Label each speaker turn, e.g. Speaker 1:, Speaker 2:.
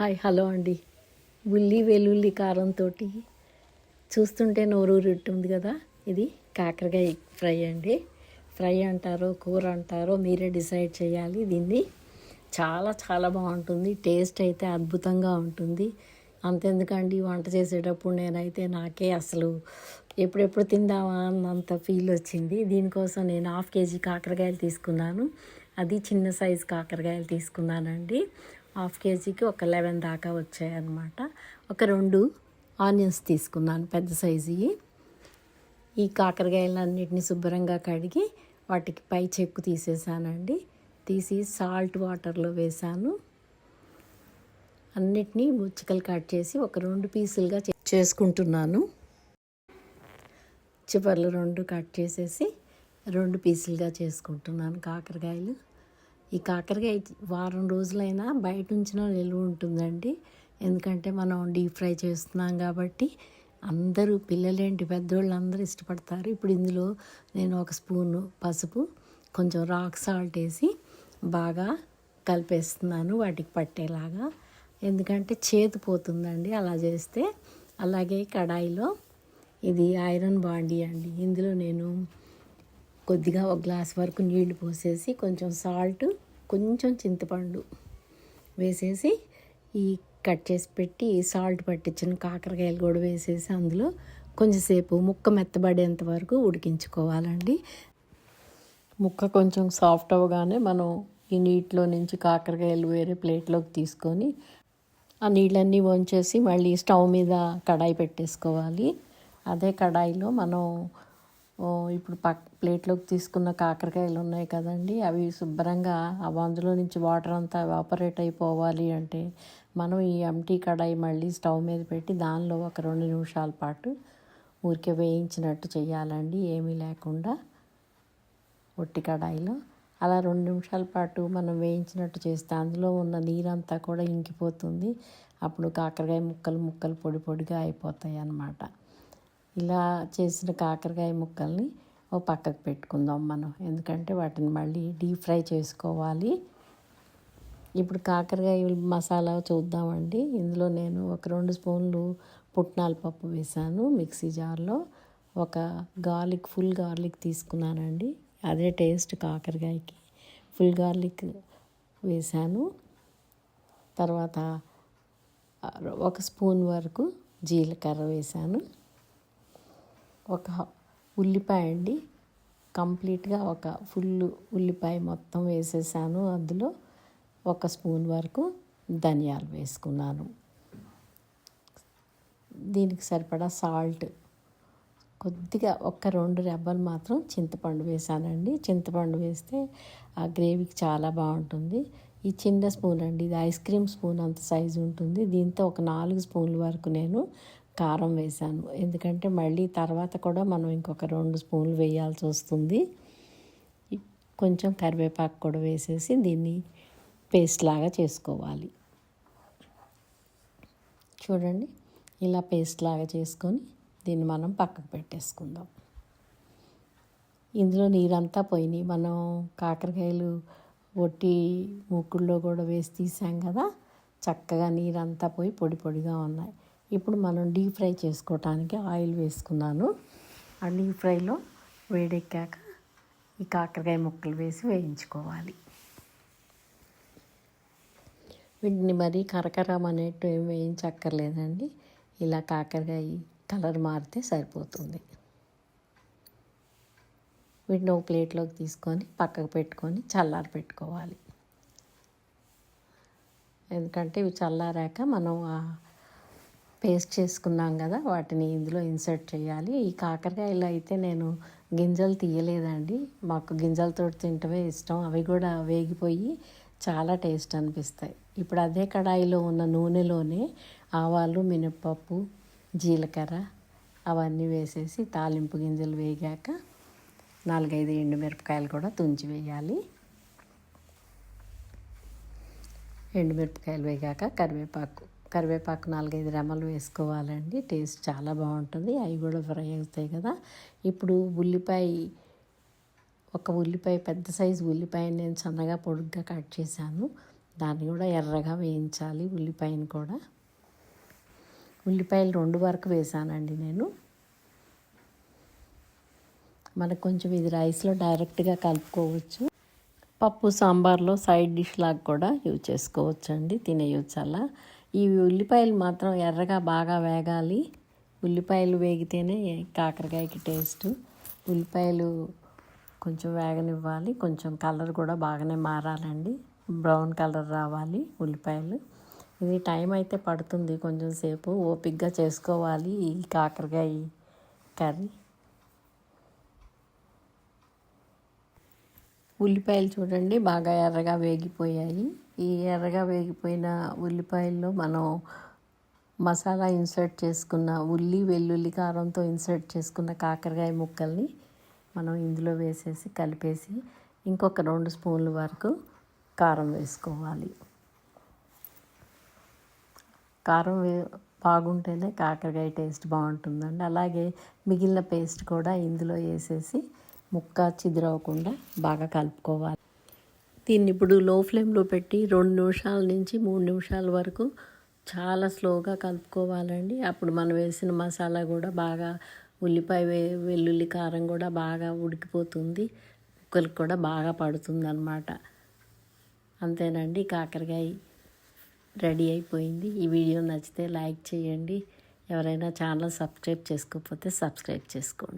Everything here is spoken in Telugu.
Speaker 1: హాయ్ హలో అండి. ఉల్లి వెల్లుల్లి కారంతో చూస్తుంటే నోరూరుంటుంది కదా? ఇది కాకరకాయ ఫ్రై అండి. ఫ్రై అంటారో కూర అంటారో మీరే డిసైడ్ చేయాలి. దీన్ని చాలా చాలా బాగుంటుంది. టేస్ట్ అయితే అద్భుతంగా ఉంటుంది. అంతెందుకండి వంట చేసేటప్పుడు నేనైతే నాకే అసలు ఎప్పుడెప్పుడు తిందామా అన్నంత ఫీల్ వచ్చింది. దీనికోసం నేను హాఫ్ కేజీ కాకరకాయలు తీసుకున్నాను. అది చిన్న సైజు కాకరకాయలు తీసుకున్నానండి. హాఫ్ కేజీకి ఒక లెవెన్ దాకా వచ్చాయన్నమాట. ఒక రెండు ఆనియన్స్ తీసుకున్నాను పెద్ద సైజువి ఈ కాకరకాయలన్నిటిని శుభ్రంగా కడిగి వాటికి పై చెక్కు తీసేసానండి. తీసి సాల్ట్ వాటర్లో వేసాను. అన్నిటినీ ముచ్చికలు కట్ చేసి ఒక రెండు పీసులుగా చేసుకుంటున్నాను. చివర్లు రెండు కట్ చేసేసి రెండు పీసులుగా చేసుకుంటున్నాను కాకరకాయలు. ఈ కాకరకాయ వారం రోజులైనా బయట ఉంచిన నిలువ ఉంటుందండి. ఎందుకంటే మనం డీప్ ఫ్రై చేస్తున్నాం కాబట్టి అందరూ పిల్లలేంటి పెద్దోళ్ళు అందరూ ఇష్టపడతారు. ఇప్పుడు ఇందులో నేను ఒక స్పూను పసుపు కొంచెం రాక్ సాల్ట్ వేసి బాగా కలిపేస్తున్నాను వాటికి పట్టేలాగా. ఎందుకంటే చేతి పోతుందండి అలా చేస్తే. అలాగే కడాయిలో ఇది ఐరన్ బాండీ అండి. ఇందులో నేను కొద్దిగా ఒక గ్లాస్ వరకు నీళ్ళు పోసేసి కొంచెం సాల్ట్ కొంచెం చింతపండు వేసేసి ఈ కట్ చేసి పెట్టి సాల్ట్ పట్టించిన కాకరకాయలు కూడా వేసేసి అందులో కొంచెంసేపు ముక్క మెత్తబడేంత వరకు ఉడికించుకోవాలండి. ముక్క కొంచెం సాఫ్ట్ అవ్వగానే మనం ఈ నీటిలో నుంచి కాకరకాయలు వేరే ప్లేట్లోకి తీసుకొని ఆ నీళ్ళన్నీ వంచేసి మళ్ళీ స్టవ్ మీద కడాయి పెట్టేసుకోవాలి. అదే కడాయిలో మనం ఇప్పుడు పక్ ప్లేట్లోకి తీసుకున్న కాకరకాయలు ఉన్నాయి కదండి. అవి శుభ్రంగా అవి అందులో నుంచి వాటర్ అంతా ఎవాపరేట్ అయిపోవాలి అంటే మనం ఈ ఎంటీ కడాయి మళ్ళీ స్టవ్ మీద పెట్టి దానిలో ఒక రెండు నిమిషాల పాటు ఊరికే వేయించినట్టు చేయాలండి ఏమీ లేకుండా ఒట్టి కడాయిలో. అలా రెండు నిమిషాల పాటు మనం వేయించినట్టు చేస్తే అందులో ఉన్న నీరంతా కూడా ఇంకిపోతుంది. అప్పుడు కాకరకాయ ముక్కలు ముక్కలు పొడి పొడిగా అయిపోతాయి అన్నమాట ఇలా చేసిన కాకరకాయ ముక్కల్ని ఓ పక్కకు పెట్టుకుందాం మనం. ఎందుకంటే వాటిని మళ్ళీ డీప్ ఫ్రై చేసుకోవాలి. ఇప్పుడు కాకరకాయ మసాలా చూద్దామండి. ఇందులో నేను ఒక రెండు స్పూన్లు పుట్నాల పప్పు వేసాను మిక్సీ జార్లో. ఒక గార్లిక్ ఫుల్ గార్లిక్ తీసుకున్నానండి. అదే టేస్ట్ కాకరకాయకి. ఫుల్ గార్లిక్ వేసాను. తర్వాత ఒక స్పూన్ వరకు జీలకర్ర వేసాను. ఒక ఉల్లిపాయ అండి. కంప్లీట్గా ఒక ఫుల్ ఉల్లిపాయ మొత్తం వేసేసాను. అందులో ఒక స్పూన్ వరకు ధనియాలు వేసుకున్నాను. దీనికి సరిపడా సాల్ట్. కొద్దిగా ఒక్క రెండు రెబ్బలు మాత్రం చింతపండు వేసానండి. చింతపండు వేస్తే ఆ గ్రేవీకి చాలా బాగుంటుంది. ఈ చిన్న స్పూన్ అండి. ఇది ఐస్ క్రీమ్ స్పూన్ అంత సైజు ఉంటుంది. దీంతో ఒక నాలుగు స్పూన్ల వరకు నేను కారం వేసాను ఎందుకంటే మళ్ళీ తర్వాత కూడా మనం ఇంకొక రెండు స్పూన్లు వేయాల్సి వస్తుంది. కొంచెం కరివేపాకు కూడా వేసేసి దీన్ని పేస్ట్ లాగా చేసుకోవాలి. చూడండి ఇలా పేస్ట్ లాగా చేసుకొని దీన్ని మనం పక్కకు పెట్టేసుకుందాం. ఇందులో నీరంతా పోయినాయి. మనం కాకరకాయలు ఒట్టి మూకుల్లో కూడా వేసి తీసాం కదా చక్కగా నీరంతా పోయి పొడి పొడిగా ఉన్నాయి. ఇప్పుడు మనం డీప్ ఫ్రై చేసుకోవటానికి ఆయిల్ వేసుకున్నాను. ఆ డీప్ ఫ్రైలో వేడెక్కాక ఈ కాకరకాయ ముక్కలు వేసి వేయించుకోవాలి. వీటిని మరి కరకరం అనేట్టు ఏం వేయించక్కర్లేదండి. ఇలా కాకరకాయ కలర్ మారితే సరిపోతుంది. వీటిని ఒక ప్లేట్లోకి తీసుకొని పక్కకు పెట్టుకొని చల్లారి పెట్టుకోవాలి. ఎందుకంటే ఇవి చల్లారాక మనం పేస్ట్ చేసుకున్నాం కదా వాటిని ఇందులో ఇన్సర్ట్ చేయాలి. ఈ కాకరకాయలు అయితే నేను గింజలు తీయలేదండి. మాకు గింజలతో తింటమే ఇష్టం. అవి కూడా వేగిపోయి చాలా టేస్ట్ అనిపిస్తాయి. ఇప్పుడు అదే కడాయిలో ఉన్న నూనెలోనే ఆవాలు మినప్పప్పు జీలకర్ర అవన్నీ వేసేసి తాలింపు గింజలు వేగాక నాలుగైదు ఎండుమిరపకాయలు కూడా తుంచి వేయాలి. ఎండుమిరపకాయలు వేగాక కరివేపాకు. కరివేపాకు నాలుగైదు రెమ్మలు వేసుకోవాలండి. టేస్ట్ చాలా బాగుంటుంది. అవి కూడా ఫ్రై అవుతాయి కదా. ఇప్పుడు ఉల్లిపాయ ఒక ఉల్లిపాయ పెద్ద సైజు ఉల్లిపాయ నేను సన్నగా పొడుగ్గా కట్ చేశాను. దాన్ని కూడా ఎర్రగా వేయించాలి ఉల్లిపాయను కూడా. ఉల్లిపాయలు రెండు వరకు వేసానండి నేను. మనకు కొంచెం ఇది రైస్లో డైరెక్ట్గా కలుపుకోవచ్చు. పప్పు సాంబార్లో సైడ్ డిష్ లాగా కూడా యూజ్ చేసుకోవచ్చు అండి తినేయచ్చు అలా. ఈ ఉల్లిపాయలు మాత్రం ఎర్రగా బాగా వేగాలి. ఉల్లిపాయలు వేగితేనే కాకరకాయకి టేస్ట్. ఉల్లిపాయలు కొంచెం వేగనివ్వాలి. కొంచెం కలర్ కూడా బాగానే మారాలండి. బ్రౌన్ కలర్ రావాలి ఉల్లిపాయలు. ఇది టైం అయితే పడుతుంది. కొంచెం సేపు ఓపిక్గా చేసుకోవాలి ఈ కాకరకాయ కర్రీ. ఉల్లిపాయలు చూడండి బాగా ఎర్రగా వేగిపోయాయి. ఈ ఎర్రగా వేగిపోయిన ఉల్లిపాయల్లో మనం మసాలా ఇన్సర్ట్ చేసుకున్న ఉల్లి వెల్లుల్లి కారంతో ఇన్సర్ట్ చేసుకున్న కాకరకాయ ముక్కల్ని మనం ఇందులో వేసేసి కలిపేసి ఇంకొక రెండు స్పూన్ల వరకు కారం వేసుకోవాలి. కారం వే బాగుంటేనే కాకరకాయ టేస్ట్ బాగుంటుందండి. అలాగే మిగిలిన పేస్ట్ కూడా ఇందులో వేసేసి ముక్క చిదిరవకుండా బాగా కలుపుకోవాలి. దీన్ని ఇప్పుడు లో ఫ్లేమ్లో పెట్టి రెండు నిమిషాల నుంచి మూడు నిమిషాల వరకు చాలా స్లోగా కలుపుకోవాలండి. అప్పుడు మనం వేసిన మసాలా కూడా బాగా ఉల్లిపాయ వెల్లుల్లి కారం కూడా బాగా ఉడికిపోతుంది. ముక్కలకు కూడా బాగా పడుతుంది అన్నమాట అంతేనండి కాకరకాయ రెడీ అయిపోయింది. ఈ వీడియో నచ్చితే లైక్ చేయండి. ఎవరైనా ఛానల్ సబ్స్క్రైబ్ చేసుకోకపోతే సబ్స్క్రైబ్ చేసుకోండి.